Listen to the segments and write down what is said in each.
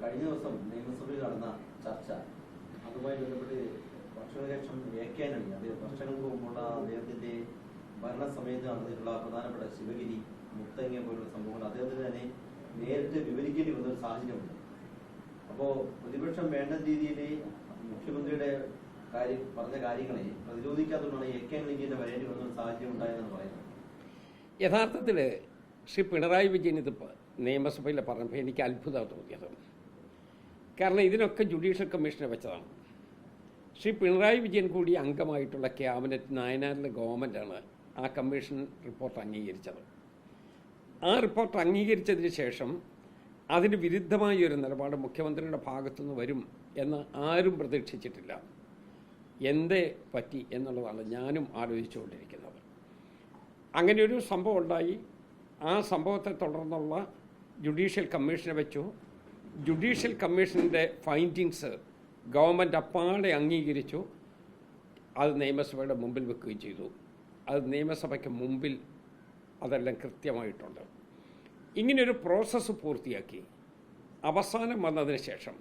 കഴിഞ്ഞ ദിവസം നിയമസഭയിൽ നടന്ന ചർച്ച. അതുമായി ബന്ധപ്പെട്ട് വർഷങ്ങൾക്ക് എ കെ അത് വർഷങ്ങൾക്ക് മുമ്പുള്ള അദ്ദേഹത്തിന്റെ ഭരണസമയത്ത് നടന്നിട്ടുള്ള പ്രധാനപ്പെട്ട ശിവഗിരി മുത്തങ്ങ പോലുള്ള സംഭവങ്ങൾ അദ്ദേഹത്തിന് തന്നെ നേരിട്ട് വിവരിക്കേണ്ടി വന്ന ഒരു സാഹചര്യമുണ്ട്. അപ്പോ പ്രതിപക്ഷം വേണ്ട രീതിയിൽ മുഖ്യമന്ത്രിയുടെ കാര്യം പറഞ്ഞ കാര്യങ്ങളെ പ്രതിരോധിക്കാത്തതുകൊണ്ടാണ് എ കെ ആന്റണിക്ക് വരേണ്ടി വന്ന ഒരു സാഹചര്യം ഉണ്ടായെന്നാണ് പറയുന്നത്. യഥാർത്ഥത്തിൽ ശ്രീ പിണറായി വിജയൻ ഇത് നിയമസഭയിൽ പറഞ്ഞപ്പോൾ എനിക്ക് അത്ഭുതമാണ് തോന്നിയത്. കാരണം ഇതിനൊക്കെ ജുഡീഷ്യൽ കമ്മീഷനെ വെച്ചതാണ്. ശ്രീ പിണറായി വിജയൻ കൂടി അംഗമായിട്ടുള്ള ക്യാബിനറ്റ് നായനാറിലെ ഗവൺമെന്റാണ് ആ കമ്മീഷൻ റിപ്പോർട്ട് അംഗീകരിച്ചത്. ആ റിപ്പോർട്ട് അംഗീകരിച്ചതിന് ശേഷം അതിന് വിരുദ്ധമായ ഒരു നിലപാട് മുഖ്യമന്ത്രിയുടെ ഭാഗത്തുനിന്ന് വരും എന്ന് ആരും പ്രതീക്ഷിച്ചിട്ടില്ല. എന്തേ പറ്റി എന്നുള്ളതാണ് ഞാനും ആലോചിച്ചുകൊണ്ടിരിക്കുന്നത്. അങ്ങനെ ഒരു സംഭവം ഉണ്ടായി. ആ സംഭവത്തെ തുടർന്നുള്ള ജുഡീഷ്യൽ കമ്മീഷനെ വെച്ചു. ജുഡീഷ്യൽ കമ്മീഷന്റെ ഫൈൻഡിങ്സ് ഗവൺമെന്റ് അപ്പാടെ അംഗീകരിച്ചു. അത് നിയമസഭയുടെ മുമ്പിൽ വെക്കുകയും ചെയ്തു. അത് നിയമസഭയ്ക്ക് മുമ്പിൽ അതെല്ലാം കൃത്യമായിട്ടുണ്ട്. ഇങ്ങനെയൊരു പ്രോസസ്സ് പൂർത്തിയാക്കി. അവസാനം വന്നതിന് ശേഷം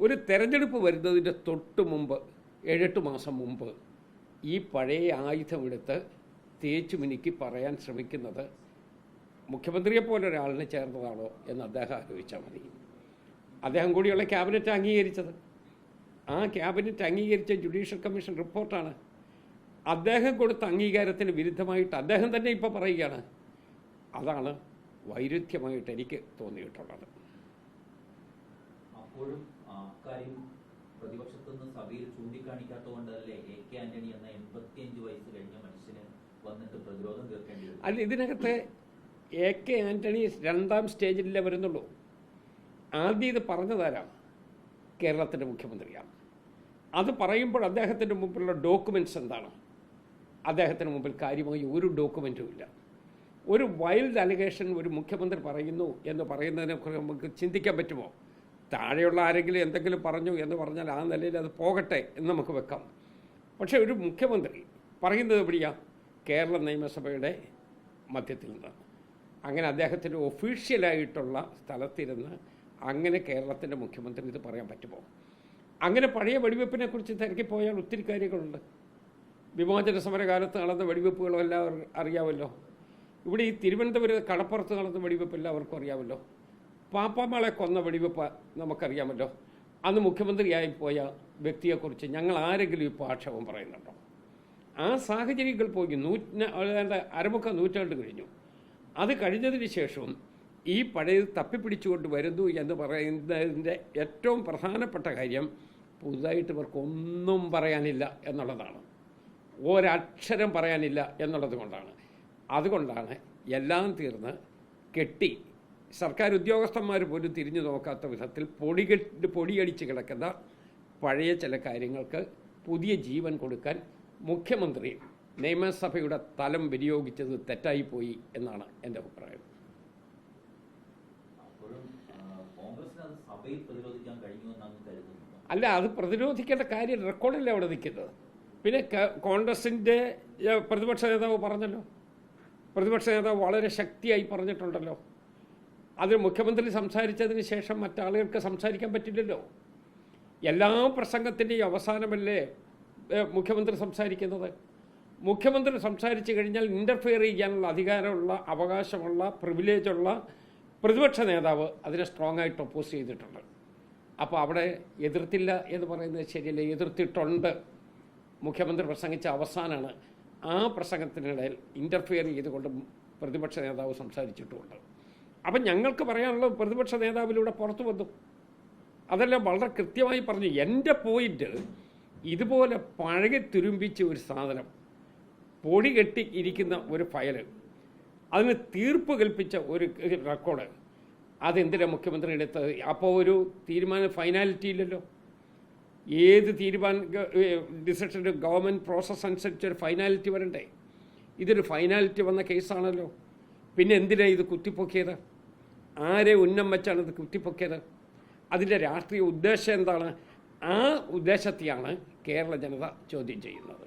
ഒരു തെരഞ്ഞെടുപ്പ് വരുന്നതിന്റെ തൊട്ട് മുമ്പ് ഏഴെട്ട് മാസം മുമ്പ് ഈ പഴയ ആയുധമെടുത്ത് തേച്ചു മിനുക്കി പറയാൻ ശ്രമിക്കുന്നത് മുഖ്യമന്ത്രിയെ പോലെ ഒരാളിനെ ചേർന്നതാണോ എന്ന് അദ്ദേഹം ആലോചിച്ചാൽ മതി. അദ്ദേഹം കൂടിയുള്ള ക്യാബിനറ്റ് അംഗീകരിച്ചത്. ആ ക്യാബിനറ്റ് അംഗീകരിച്ച ജുഡീഷ്യൽ കമ്മീഷൻ റിപ്പോർട്ടാണ്. അദ്ദേഹം കൊടുത്ത അംഗീകാരത്തിന് വിരുദ്ധമായിട്ട് അദ്ദേഹം തന്നെ ഇപ്പോൾ പറയുകയാണ്. അതാണ് വൈരുദ്ധ്യമായിട്ട് എനിക്ക് തോന്നിയിട്ടുള്ളത്. അപ്പോഴും ആ അക്കാര്യം പ്രതിപക്ഷത്തു നിന്ന് സഭയിൽ ചൂണ്ടിക്കാണിക്കാത്തതുകൊണ്ടല്ലേ എ കെ ആന്റണി എന്ന എൺപത്തിയഞ്ച് വയസ്സ് കഴിഞ്ഞ മനുഷ്യന് വന്നിട്ട് പ്രതിരോധം തീർക്കേണ്ടി വരും? അല്ല ഇതിനകത്ത് എ കെ ആന്റണി രണ്ടാം സ്റ്റേജിലേ വരുന്നുള്ളൂ. ആദ്യം ഇത് പറഞ്ഞതാരാണ്? കേരളത്തിന്റെ മുഖ്യമന്ത്രിയാണ്. അത് പറയുമ്പോൾ അദ്ദേഹത്തിന്റെ മുമ്പിലുള്ള ഡോക്യുമെന്റ്സ് എന്താണ്? അദ്ദേഹത്തിന് മുമ്പിൽ കാര്യമായി ഒരു ഡോക്യുമെന്റും ഇല്ല. ഒരു വൈൽഡ് അലിഗേഷൻ ഒരു മുഖ്യമന്ത്രി പറയുന്നു എന്ന് പറയുന്നതിനെ കുറിച്ച് നമുക്ക് ചിന്തിക്കാൻ പറ്റുമോ? താഴെയുള്ള ആരെങ്കിലും എന്തെങ്കിലും പറഞ്ഞു എന്ന് പറഞ്ഞാൽ ആ നിലയിൽ അത് പോകട്ടെ എന്ന് നമുക്ക് വെക്കാം. പക്ഷേ ഒരു മുഖ്യമന്ത്രി പറയുന്നത് എവിടെയാ? കേരള നിയമസഭയുടെ മധ്യത്തിൽ നിന്ന്. അങ്ങനെ അദ്ദേഹത്തിന്റെ ഒഫീഷ്യലായിട്ടുള്ള സ്ഥലത്തിരുന്ന് അങ്ങനെ കേരളത്തിന്റെ മുഖ്യമന്ത്രി ഇത് പറയാൻ പറ്റുമോ? അങ്ങനെ പഴയ വെടിവെപ്പിനെ കുറിച്ച് തിരക്കി പോയാൽ ഒത്തിരി കാര്യങ്ങളുണ്ട്. വിമോചന സമരകാലത്ത് നടന്ന വെടിവെപ്പുകളും എല്ലാവർക്കും അറിയാമല്ലോ. ഇവിടെ ഈ തിരുവനന്തപുരം കടപ്പുറത്ത് നടന്ന വെടിവെപ്പ് എല്ലാവർക്കും അറിയാമല്ലോ. പാപ്പാമാളെ കൊന്ന വെടിവെപ്പ് നമുക്കറിയാമല്ലോ. അന്ന് മുഖ്യമന്ത്രിയായി പോയ വ്യക്തിയെക്കുറിച്ച് ഞങ്ങൾ ആരെങ്കിലും ഇപ്പോൾ ആക്ഷേപം പറയുന്നുണ്ടോ? ആ സാഹചര്യങ്ങൾ പോയി നൂറ്റ അരമുക്ക നൂറ്റാണ്ട് കഴിഞ്ഞു. അത് കഴിഞ്ഞതിന് ശേഷവും ഈ പഴയത് തപ്പിപ്പിടിച്ചുകൊണ്ട് വരുന്നു എന്ന് പറയുന്നതിന്റെ ഏറ്റവും പ്രധാനപ്പെട്ട കാര്യം പുതുതായിട്ട് ഇവർക്കൊന്നും പറയാനില്ല എന്നുള്ളതാണ്. ഒരക്ഷരം പറയാനില്ല എന്നുള്ളത് കൊണ്ടാണ്. അതുകൊണ്ടാണ് എല്ലാം തീർന്ന് കെട്ടി സർക്കാർ ഉദ്യോഗസ്ഥന്മാർ പോലും തിരിഞ്ഞു നോക്കാത്ത വിധത്തിൽ പൊടി പൊടിയടിച്ച് കിടക്കുന്ന പഴയ ചില കാര്യങ്ങൾക്ക് പുതിയ ജീവൻ കൊടുക്കാൻ മുഖ്യമന്ത്രി നിയമസഭയുടെ തലം വിനിയോഗിച്ചത് തെറ്റായിപ്പോയി എന്നാണ് എന്റെ അഭിപ്രായം അപ്പോഴും ആ, കോൺഗ്രസിന് അത് പ്രതിരോധിക്കാൻ കരുതുന്നത്. അല്ല അത് പ്രതിരോധിക്കേണ്ട കാര്യം റെക്കോർഡല്ലേ അവിടെ നിൽക്കുന്നത്? പിന്നെ കോൺഗ്രസിന്റെ പ്രതിപക്ഷ നേതാവ് പറഞ്ഞല്ലോ. പ്രതിപക്ഷ നേതാവ് വളരെ ശക്തിയായി പറഞ്ഞിട്ടുണ്ടല്ലോ. അത് മുഖ്യമന്ത്രി സംസാരിച്ചതിന് ശേഷം മറ്റാളുകൾക്ക് സംസാരിക്കാൻ പറ്റില്ലല്ലോ. എല്ലാ പ്രസംഗത്തിന്റെയും അവസാനമല്ലേ മുഖ്യമന്ത്രി സംസാരിക്കുന്നത്? മുഖ്യമന്ത്രി സംസാരിച്ചു കഴിഞ്ഞാൽ ഇന്റർഫിയർ ചെയ്യാനുള്ള അധികാരമുള്ള അവകാശമുള്ള പ്രിവിലേജുള്ള പ്രതിപക്ഷ നേതാവ് അതിനെ സ്ട്രോങ് ആയിട്ട് ഒപ്പോസ് ചെയ്തിട്ടുണ്ട്. അപ്പോൾ അവിടെ എതിർത്തില്ല എന്ന് പറയുന്നത് ശരിയല്ല. എതിർത്തിട്ടുണ്ട്. മുഖ്യമന്ത്രി പ്രസംഗിച്ച അവസാനമാണ് ആ പ്രസംഗത്തിനിടയിൽ ഇന്റർഫിയർ ചെയ്തുകൊണ്ട് പ്രതിപക്ഷ നേതാവ് സംസാരിച്ചിട്ടുമുണ്ട്. അപ്പം ഞങ്ങൾക്ക് പറയാനുള്ളത് പ്രതിപക്ഷ നേതാവിലൂടെ പുറത്തു വന്നു. അതെല്ലാം വളരെ കൃത്യമായി പറഞ്ഞു. എന്റെ പോയിന്റ് ഇതുപോലെ പഴകി തുരുമ്പിച്ച ഒരു സാധനം പൊടി കെട്ടി ഇരിക്കുന്ന ഒരു ഫയൽ അതിന് തീർപ്പ് കൽപ്പിച്ച ഒരു റെക്കോർഡ് അതെന്തിനാ മുഖ്യമന്ത്രി എടുത്തത്? അപ്പോൾ ഒരു തീരുമാനം ഫൈനാലിറ്റി ഇല്ലല്ലോ. ഏത് തീരുമാന ഡിസിഷന്റെ ഗവൺമെന്റ് പ്രോസസ്സ് അനുസരിച്ച് ഒരു ഫൈനാലിറ്റി വരണ്ടേ? ഇതൊരു ഫൈനാലിറ്റി വന്ന കേസാണല്ലോ. പിന്നെ എന്തിനാണ് ഇത് കുത്തിപ്പൊക്കിയത്? ആരെ ഉന്നം വെച്ചാണ് ഇത് കുത്തിപ്പൊക്കിയത്? അതിന്റെ രാഷ്ട്രീയ ഉദ്ദേശം എന്താണ്? ആ ഉദ്ദേശത്തെയാണ് കേരള ജനത ചോദ്യം ചെയ്യുന്നത്.